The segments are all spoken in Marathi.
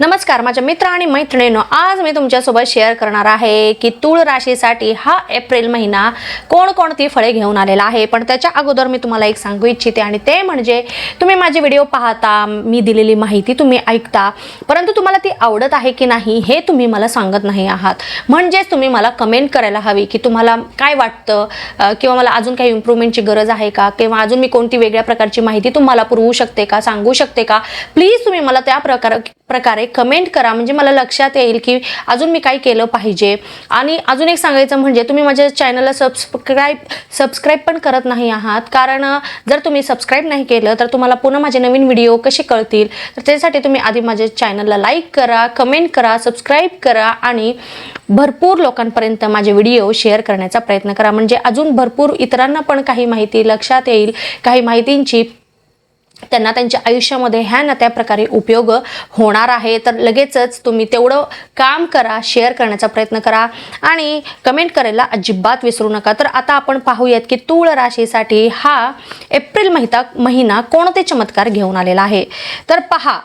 नमस्कार माझ्या मित्र आणि मैत्रिणींनो आज मी तुमच्यासोबत शेअर करणार आहे की तूळ राशीसाठी हा एप्रिल महिना कोणकोणती फळे घेऊन आलेला आहे. पण त्याच्या अगोदर मी तुम्हाला एक सांगू इच्छिते आणि ते म्हणजे तुम्ही माझे व्हिडिओ पाहता मी दिलेली माहिती तुम्ही ऐकता परंतु तुम्हाला ती आवडत आहे की नाही हे तुम्ही मला सांगत नाही आहात. म्हणजेच तुम्ही मला कमेंट करायला हवी की तुम्हाला काय वाटतं किंवा मला अजून काही इम्प्रूव्हमेंटची गरज आहे का किंवा अजून मी कोणती वेगळ्या प्रकारची माहिती तुम्हाला पुरवू शकते का सांगू शकते का? प्लीज तुम्ही मला त्या प्रकार प्रकारे कमेंट करा. म्हणजे मला लक्षात येईल की अजून मी काय केलं पाहिजे. आणि अजून एक सांगायचं म्हणजे तुम्ही माझ्या चॅनलला सबस्क्राईब सबस्क्राईब पण करत नाही आहात. कारण जर तुम्ही सबस्क्राईब नाही केलं तर तुम्हाला पुन्हा माझे नवीन व्हिडिओ कसे कळतील? तर त्यासाठी तुम्ही आधी माझ्या चॅनलला लाईक करा कमेंट करा सबस्क्राईब करा आणि भरपूर लोकांपर्यंत माझे व्हिडिओ शेअर करण्याचा प्रयत्न करा. म्हणजे अजून भरपूर इतरांना पण काही माहिती लक्षात येईल काही माहितींची त्यांना त्यांच्या आयुष्यामध्ये ह्या ना त्या प्रकारे उपयोग होणार आहे. तर लगेचच तुम्ही तेवढं काम करा शेअर करण्याचा प्रयत्न करा आणि कमेंट करायला अजिबात विसरू नका. तर आता आपण पाहूयात की तूळ राशीसाठी हा एप्रिल महिता महिना कोणते चमत्कार घेऊन आलेला आहे? तर पहा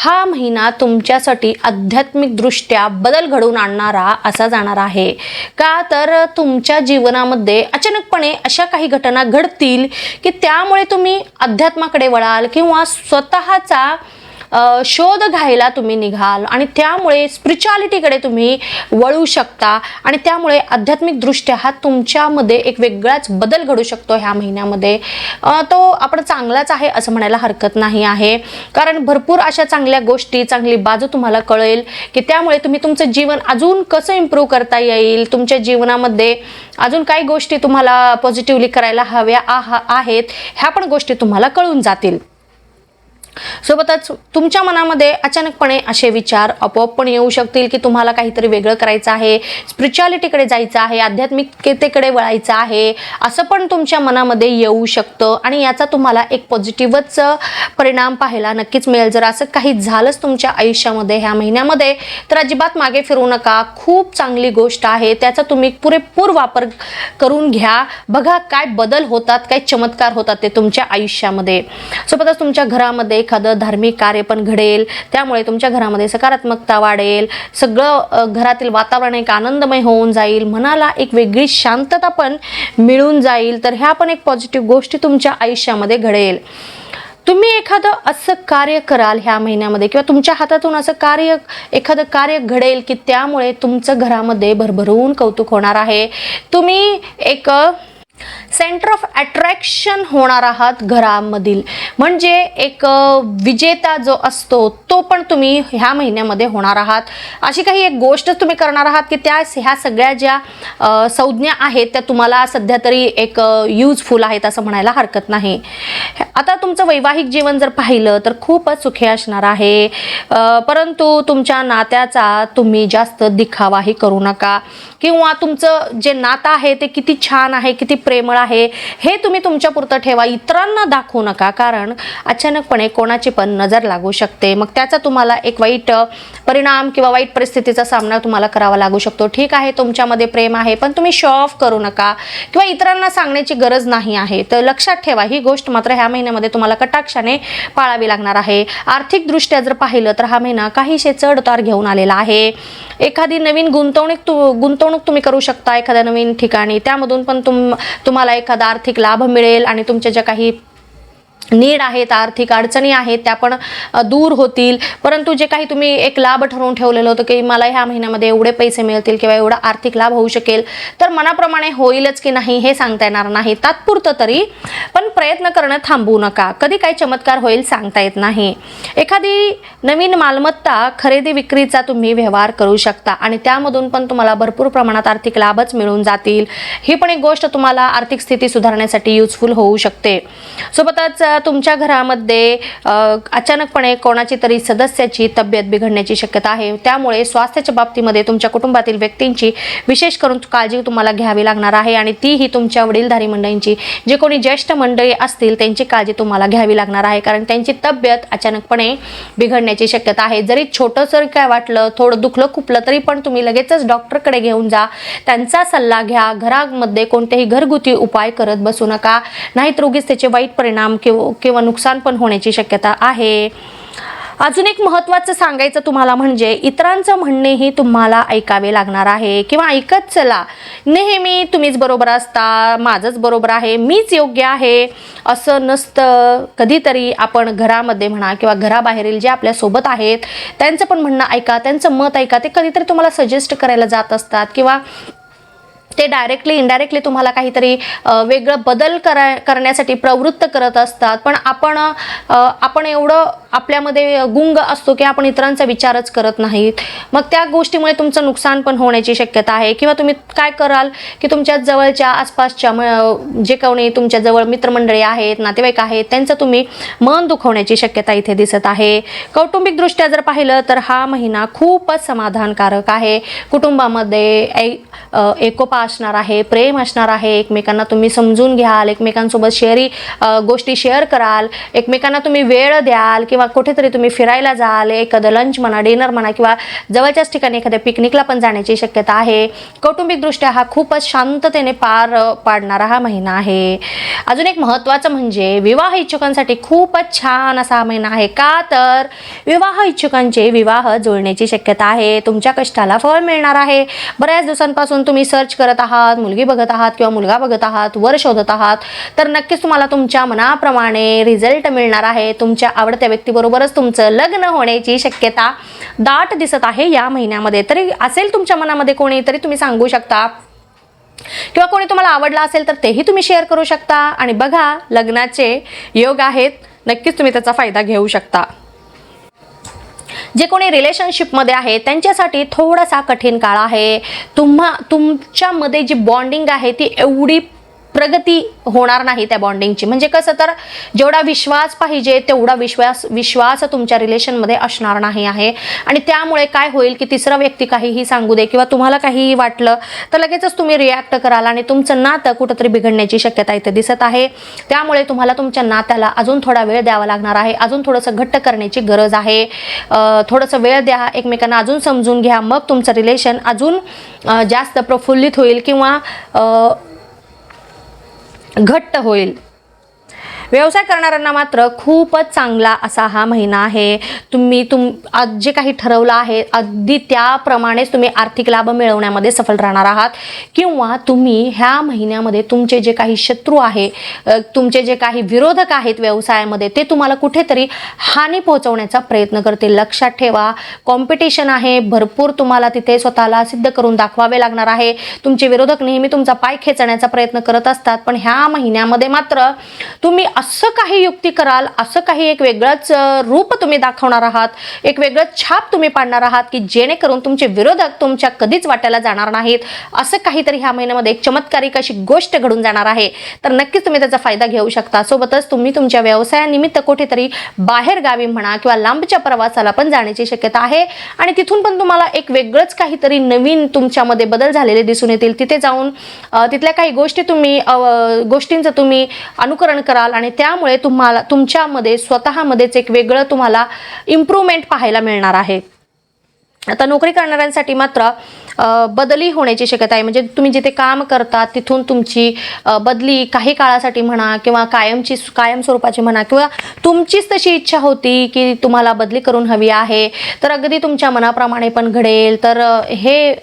हा महिना तुमच्यासाठी आध्यात्मिकदृष्ट्या बदल घडवून आणणारा असा जाणार आहे. का तर तुमच्या जीवनामध्ये अचानकपणे अशा काही घटना घडतील की त्यामुळे तुम्ही अध्यात्माकडे वळाल किंवा स्वतःचा शोध घ्यायला तुम्ही निघाल आणि त्यामुळे स्पिरिच्युअलिटीकडे तुम्ही वळू शकता आणि त्यामुळे आध्यात्मिकदृष्ट्या हा तुमच्यामध्ये एक वेगळाच बदल घडू शकतो ह्या महिन्यामध्ये. तो आपण चांगलाच आहे असं म्हणायला हरकत नाही आहे. कारण भरपूर अशा चांगल्या गोष्टी चांगली बाजू तुम्हाला कळेल की त्यामुळे तुम्ही तुमचं जीवन अजून कसं इम्प्रूव्ह करता येईल? तुमच्या जीवनामध्ये अजून काही गोष्टी तुम्हाला पॉझिटिव्हली करायला हव्या आहा आहेत ह्या पण गोष्टी तुम्हाला कळून जातील. सोबतच तुमच्या मनामध्ये अचानकपणे असे विचार आपोआप पण येऊ शकतील की तुम्हाला काहीतरी वेगळं करायचं आहे स्पिरिच्युअलिटीकडे जायचं आहे आध्यात्मिकतेकडे वळायचं आहे असं पण तुमच्या मनामध्ये येऊ शकतं आणि याचा तुम्हाला एक पॉझिटिव्हच परिणाम पाहायला नक्कीच मिळेल. जर असं काही झालंच तुमच्या आयुष्यामध्ये ह्या महिन्यामध्ये तर अजिबात मागे फिरू नका. खूप चांगली गोष्ट आहे. त्याचा तुम्ही पुरेपूर वापर करून घ्या. बघा काय बदल होतात काय चमत्कार होतात ते तुमच्या आयुष्यामध्ये. सोबतच तुमच्या घरामध्ये एखादं धार्मिक कार्य पण घडेल त्यामुळे तुमच्या घरामध्ये सकारात्मकता वाढेल सगळं घरातील वातावरण एक आनंदमय होऊन जाईल मनाला एक वेगळी शांतता पण मिळून जाईल तर ह्या पण एक पॉझिटिव्ह गोष्टी तुमच्या आयुष्यामध्ये घडेल. तुम्ही एखादं असं कार्य कराल ह्या महिन्यामध्ये किंवा तुमच्या हातातून असं कार्य एखादं कार्य घडेल की त्यामुळे तुमचं घरामध्ये भरभरून कौतुक होणार आहे. तुम्ही एक सेंटर ऑफ अट्रॅक्शन होणार आहात घरामधील. म्हणजे एक विजेता जो असतो तो पण तुम्ही ह्या महिन्यामध्ये होणार आहात. अशी काही एक गोष्ट तुम्ही करणार आहात की त्या ह्या सगळ्या ज्या संज्ञा आहेत त्या तुम्हाला सध्या तरी एक युजफुल आहेत असं म्हणायला हरकत नाही. आता तुमचं वैवाहिक जीवन जर पाहिलं तर खूपच सुखी असणार आहे. परंतु तुमच्या नात्याचा तुम्ही जास्त दिखावाही करू नका. किंवा तुमचं जे नातं आहे ते किती छान आहे किती प्रेमळ आहे हे तुम्ही तुमच्या पुरतं ठेवा. इतरांना दाखवू नका कारण अचानकपणे कोणाची पण नजर लागू शकते. मग त्याचा तुम्हाला एक वाईट परिणाम किंवा वाईट परिस्थितीचा सामना तुम्हाला करावा लागू शकतो. ठीक आहे तुमच्यामध्ये प्रेम आहे पण तुम्ही शो ऑफ करू नका. किंवा इतरांना सांगण्याची गरज नाही आहे. तर लक्षात ठेवा ही गोष्ट मात्र ह्या महिन्यामध्ये तुम्हाला कटाक्षाने पाळावी लागणार आहे. आर्थिकदृष्ट्या जर पाहिलं तर हा महिना काहीशे चढ-उतार घेऊन आलेला आहे. एखादी नवीन गुंतवणूक तु गुंतवणूक तुम्ही करू शकता एखाद्या नवीन ठिकाणी. त्यामधून पण तुम तुम्हाला एखादा आर्थिक लाभ मिळेल आणि तुमच्या ज्या काही नीड आहेत आर्थिक अडचणी आहेत त्या पण दूर होतील. परंतु जे काही तुम्ही एक लाभ ठरवून ठेवलेलं होतं की मला ह्या महिन्यामध्ये एवढे पैसे मिळतील किंवा एवढा आर्थिक लाभ होऊ शकेल तर मनाप्रमाणे होईलच की नाही हे सांगता येणार नाही. तात्पुरतं तरी पण प्रयत्न करणं थांबवू नका. कधी काही चमत्कार होईल सांगता येत नाही. एखादी नवीन मालमत्ता खरेदी विक्रीचा तुम्ही व्यवहार करू शकता आणि त्यामधून पण तुम्हाला भरपूर प्रमाणात आर्थिक लाभच मिळून जातील. ही पण एक गोष्ट तुम्हाला आर्थिक स्थिती सुधारण्यासाठी युजफुल होऊ शकते. सोबतच आता तुमच्या घरामध्ये अचानकपणे कोणाची तरी सदस्याची तब्येत बिघडण्याची शक्यता आहे. त्यामुळे स्वास्थ्याच्या बाबतीमध्ये तुमच्या कुटुंबातील व्यक्तींची विशेष करून काळजी तुम्हाला घ्यावी लागणार आहे आणि तीही तुमच्या वडीलधारी मंडळींची. जे कोणी ज्येष्ठ मंडळी असतील त्यांची काळजी तुम्हाला घ्यावी लागणार आहे. कारण त्यांची तब्येत अचानकपणे बिघडण्याची शक्यता आहे. जरी छोटंसं काय वाटलं थोडं दुखलं खुपलं तरी पण तुम्ही लगेचच डॉक्टरकडे घेऊन जा. त्यांचा सल्ला घ्या. घरामध्ये कोणतेही घरगुती उपाय करत बसू नका. नाहीतर रोगीच त्याचे वाईट परिणाम किंवा किंवा नुकसान पण होण्याची शक्यता आहे. अजून एक महत्त्वाचं सांगायचं तुम्हाला म्हणजे इतरांचं म्हणणेही तुम्हाला ऐकावे लागणार आहे किंवा ऐकत चला. नेहमी तुम्हीच बरोबर असता माझंच बरोबर आहे मीच योग्य आहे. असं नसतं. कधीतरी आपण घरामध्ये म्हणा किंवा घराबाहेरील जे आपल्यासोबत आहेत त्यांचं पण म्हणणं ऐका त्यांचं मत ऐका ते कधीतरी तुम्हाला सजेस्ट करायला जात असतात किंवा ते डायरेक्टली इनडायरेक्टली तुम्हाला काहीतरी वेगळं बदल करा करण्यासाठी प्रवृत्त करत असतात. पण आपण आपण एवढं आपल्यामध्ये गुंग असतो की आपण इतरांचा विचारच करत नाहीत. मग त्या गोष्टीमुळे तुमचं नुकसान पण होण्याची शक्यता आहे. किंवा तुम्ही काय कराल की तुमच्या जवळच्या आसपासच्या म- जे कोणी तुमच्या जवळ मित्रमंडळी आहेत नातेवाईक आहेत त्यांचं तुम्ही मन दुखवण्याची शक्यता इथे दिसत आहे. कौटुंबिकदृष्ट्या जर पाहिलं तर हा महिना खूपच समाधानकारक आहे. कुटुंबामध्ये ऐ- एकोपा असणार आहे प्रेम असणार आहे. एकमेकांना तुम्ही समजून घ्याल एकमेकांसोबत शेअरी गोष्टी शेअर कराल. एकमेकांना तुम्ही वेळ द्याल किंवा किंवा कुठेतरी तुम्ही फिरायला जाल एखादं लंच म्हणा डिनर म्हणा किंवा जवळच्याच ठिकाणी एखाद्या पिकनिकला पण जाण्याची शक्यता आहे. कौटुंबिकदृष्ट्या हा खूपच शांततेने पार पाडणारा हा महिना आहे. अजून एक महत्त्वाचं म्हणजे विवाह इच्छुकांसाठी खूपच छान असा हा महिना आहे. का तर विवाह इच्छुकांचे विवाह जुळण्याची शक्यता आहे. तुमच्या कष्टाला फळ मिळणार आहे. बऱ्याच दिवसांपासून तुम्ही सर्च करत आहात मुलगी बघत आहात किंवा मुलगा बघत आहात वर शोधत आहात. तर नक्कीच तुम्हाला तुमच्या मनाप्रमाणे रिझल्ट मिळणार आहे. तुमच्या आवडत्या व्यक्ती व्यक्तीबरोबरच तुमचं लग्न होण्याची शक्यता दाट दिसत आहे या महिन्यामध्ये. तरी असेल तुमच्या मनामध्ये कोणी तरी तुम्ही सांगू शकता. किंवा कोणी तुम्हाला आवडला असेल तर तेही तुम्ही शेअर करू शकता. आणि बघा लग्नाचे योग आहेत. नक्कीच तुम्ही त्याचा फायदा घेऊ शकता. जे कोणी रिलेशनशिपमध्ये आहे त्यांच्यासाठी थोडासा कठीण काळ आहे. तुम्हा तुमच्यामध्ये जी बॉन्डिंग आहे ती एवढी प्रगती होणार नाही त्या बॉन्डिंगची म्हणजे कसं तर जेवढा विश्वास पाहिजे तेवढा विश्वास विश्वास तुमच्या रिलेशनमध्ये असणार नाही आहे. आणि त्यामुळे काय होईल की तिसरा व्यक्ती काहीही सांगू दे किंवा तुम्हाला काहीही वाटलं तर लगेचच तुम्ही रिॲक्ट कराल आणि तुमचं नातं कुठंतरी बिघडण्याची शक्यता इथे दिसत आहे. त्यामुळे तुम्हाला तुमच्या नात्याला अजून थोडा वेळ द्यावा लागणार आहे. अजून थोडंसं घट्ट करण्याची गरज आहे. थोडंसं वेळ द्या एकमेकांना अजून समजून घ्या. मग तुमचं रिलेशन अजून जास्त प्रफुल्लित होईल किंवा घट्ट होईल. व्यवसाय करणाऱ्यांना मात्र खूपच चांगला असा हा महिना आहे. तुम्ही तुम आज जे काही ठरवलं आहे अगदी त्याप्रमाणेच तुम्ही आर्थिक लाभ मिळवण्यामध्ये सफल राहणार आहात. किंवा तुम्ही ह्या महिन्यामध्ये तुमचे जे काही शत्रू आहे तुमचे जे काही विरोधक आहेत व्यवसायामध्ये ते तुम्हाला कुठेतरी हानी पोहोचवण्याचा प्रयत्न करतील. लक्षात ठेवा कॉम्पिटिशन आहे. भरपूर तुम्हाला तिथे स्वतःला सिद्ध करून दाखवावे लागणार आहे. तुमचे विरोधक नेहमी तुमचा पाय खेचण्याचा प्रयत्न करत असतात. पण ह्या महिन्यामध्ये मात्र तुम्ही असं काही युक्ती कराल असं काही एक वेगळंच रूप तुम्ही दाखवणार आहात एक वेगळं छाप तुम्ही पाडणार आहात की जेणेकरून तुमचे विरोधक तुमच्या कधीच वाट्याला जाणार नाहीत. असं काहीतरी ह्या महिन्यामध्ये एक चमत्कारिक अशी गोष्ट घडून जाणार आहे. तर नक्कीच तुम्ही त्याचा फायदा घेऊ शकता. सोबतच तुम्ही तुमच्या व्यवसायानिमित्त कुठेतरी बाहेर गावी म्हणा किंवा लांबच्या प्रवासाला पण जाण्याची शक्यता आहे. आणि तिथून पण तुम्हाला एक वेगळंच काहीतरी नवीन तुमच्यामध्ये बदल झालेले दिसून येतील. तिथे जाऊन तिथल्या काही गोष्टी तुम्ही गोष्टींचं तुम्ही अनुकरण कराल आणि त्यामुळे तुम्हाला तुमच्यामध्ये स्वतःमध्येच एक वेगळं तुम्हाला इम्प्रूव्हमेंट पाहायला मिळणार आहे. आता नोकरी करणाऱ्यांसाठी मात्र बदली होण्याची शक्यता आहे. म्हणजे तुम्ही जिथे काम करता तिथून तुमची बदली काही काळासाठी म्हणा किंवा कायमची कायम स्वरूपाची म्हणा किंवा तुमचीच तशी इच्छा होती की तुम्हाला बदली करून हवी आहे तर अगदी तुमच्या मनाप्रमाणे पण घडेल. तर हे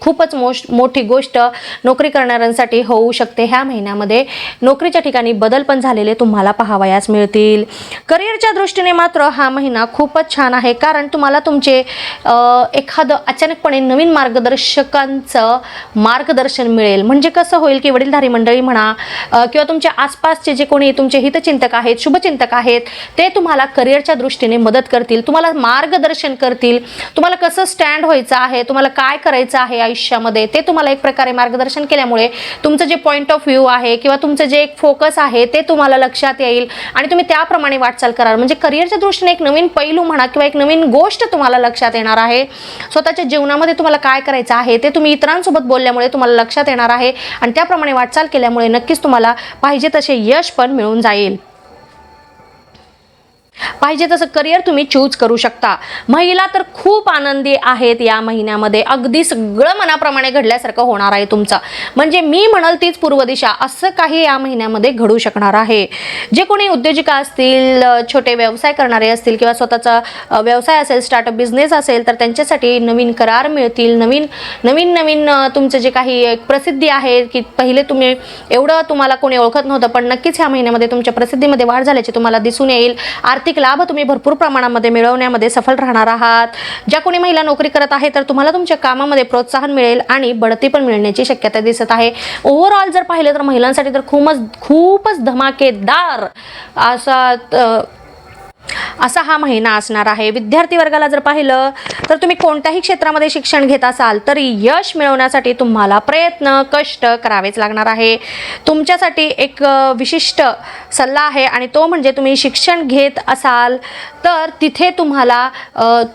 खूपच मोश मोठी गोष्ट नोकरी करणाऱ्यांसाठी होऊ शकते. ह्या महिन्यामध्ये नोकरीच्या ठिकाणी बदल पण झालेले तुम्हाला पाहावयास मिळतील. करिअरच्या दृष्टीने मात्र हा महिना खूपच छान आहे. कारण तुम्हाला तुमचे एखादं अचानकपणे नवीन मार्गदर्शन मार्गदर्शकांचं मार्गदर्शन मिळेल. म्हणजे कसं होईल की वडीलधारी मंडळी म्हणा किंवा तुमच्या आसपासचे जे कोणी तुमचे हितचिंतक आहेत शुभचिंतक आहेत ते तुम्हाला करिअरच्या दृष्टीने मदत करतील तुम्हाला मार्गदर्शन करतील. तुम्हाला कसं स्टँड व्हायचं आहे तुम्हाला काय करायचं आहे आयुष्यामध्ये ते तुम्हाला एक प्रकारे मार्गदर्शन केल्यामुळे तुमचं जे पॉईंट ऑफ व्ह्यू आहे किंवा तुमचं जे एक फोकस आहे ते तुम्हाला लक्षात येईल आणि तुम्ही त्याप्रमाणे वाटचाल कराल. म्हणजे करिअरच्या दृष्टीने एक नवीन पैलू म्हणा किंवा एक नवीन गोष्ट तुम्हाला लक्षात येणार आहे. स्वतःच्या जीवनामध्ये तुम्हाला काय करायचं आहे. ते तुम्ही इतरांसोबत बोलल्यामुळे तुम्हाला लक्षात येणार आहे आणि त्याप्रमाणे वाटचाल केल्यामुळे नक्कीच तुम्हाला पाहिजे तसे यश पण मिळून जाईल. पाहिजे तसं करिअर तुम्ही चूज करू शकता. महिला तर खूप आनंदी आहेत या महिन्यामध्ये. अगदी सगळं मनाप्रमाणे घडल्यासारखं होणार आहे तुमचं. म्हणजे मी म्हणाल तीच पूर्व दिशा. असं काही या महिन्यामध्ये घडू शकणार आहे. जे कोणी उद्योजिका असतील छोटे व्यवसाय करणारे असतील किंवा स्वतःचा व्यवसाय असेल स्टार्टअप बिझनेस असेल तर त्यांच्यासाठी नवीन करार मिळतील. नवीन नवीन नवीन तुमचं जे काही एक प्रसिद्धी आहे की पहिले तुम्ही एवढं तुम्हाला कोणी ओळखत नव्हतं पण नक्कीच ह्या महिन्यामध्ये तुमच्या प्रसिद्धीमध्ये वाढ झाल्याची तुम्हाला दिसून येईल. आर्थिक आर्थिक लाभ तुम्ही भरपूर प्रमाणामध्ये मिळवण्यामध्ये सफल राहणार आहात. ज्या कोणी महिला नोकरी करत आहे तर तुम्हाला तुमच्या कामामध्ये प्रोत्साहन मिळेल आणि बढती पण मिळण्याची शक्यता दिसत आहे. ओव्हरऑल जर पाहिलं तर महिलांसाठी तर खूपच खूपच धमाकेदार असा असा हा महिना असणार आहे. विद्यार्थी वर्गाला जर पाहिलं तर तुम्ही कोणत्याही क्षेत्रामध्ये शिक्षण घेत असाल तरी यश मिळवण्यासाठी तुम्हाला प्रयत्न कष्ट करावेच लागणार आहे. तुमच्यासाठी एक विशिष्ट सल्ला आहे आणि तो म्हणजे तुम्ही शिक्षण घेत असाल तर तिथे तुम्हाला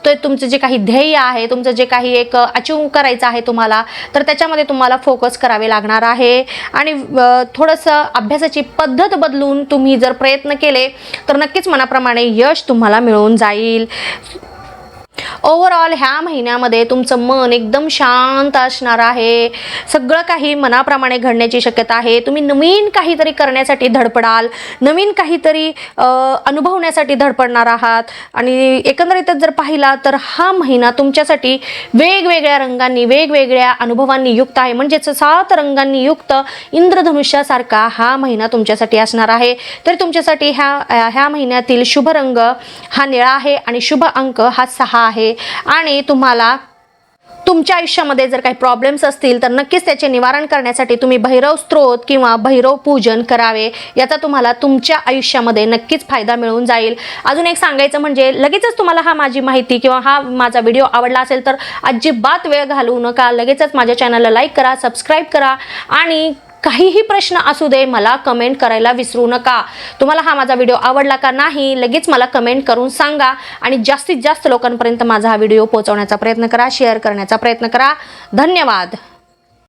ते तुमचं जे काही ध्येय आहे तुमचं जे काही एक अचीव करायचं आहे तुम्हाला तर त्याच्यामध्ये तुम्हाला फोकस करावे लागणार आहे. आणि थोडंसं अभ्यासाची पद्धत बदलून तुम्ही जर प्रयत्न केले तर नक्कीच मनाप्रमाणे यश तुम्हाला मिळून जाईल. ओव्हरऑल ह्या महिन्यामध्ये तुमचं मन एकदम शांत असणार आहे. सगळं काही मनाप्रमाणे घडण्याची शक्यता आहे. तुम्ही नवीन काहीतरी करण्यासाठी धडपडाल. नवीन काहीतरी अनुभवण्यासाठी धडपडणार आहात. आणि एकंदरीतच जर पाहिला तर हा महिना तुमच्यासाठी वेगवेगळ्या रंगांनी वेगवेगळ्या अनुभवांनी युक्त आहे. म्हणजेच सात रंगांनी युक्त इंद्रधनुष्यासारखा हा महिना तुमच्यासाठी असणार आहे. तर तुमच्यासाठी ह्या ह्या महिन्यातील शुभ रंग हा निळा आहे आणि शुभ अंक हा सहा आहे. आहे आणि तुम्हाला तुमच्या आयुष्यामध्ये जर काही प्रॉब्लेम्स असतील तर नक्कीच त्याचे निवारण करण्यासाठी तुम्ही भैरव स्त्रोत किंवा भैरव पूजन करावे. याचा तुम्हाला तुमच्या आयुष्यामध्ये नक्कीच फायदा मिळून जाईल. अजून एक सांगायचं म्हणजे लगेचच तुम्हाला हा माझी माहिती किंवा हा माझा व्हिडिओ आवडला असेल तर अजिबात वेळ घालवू नका. लगेचच माझ्या चॅनलला लाईक करा सबस्क्राईब करा आणि काहीही प्रश्न असू दे मला कमेंट करायला विसरू नका. तुम्हाला हा माझा व्हिडिओ आवडला का नाही लगेच मला कमेंट करून सांगा आणि जास्तीत जास्त लोकांपर्यंत माझा हा व्हिडिओ पोहोचवण्याचा प्रयत्न करा शेअर करण्याचा प्रयत्न करा. धन्यवाद.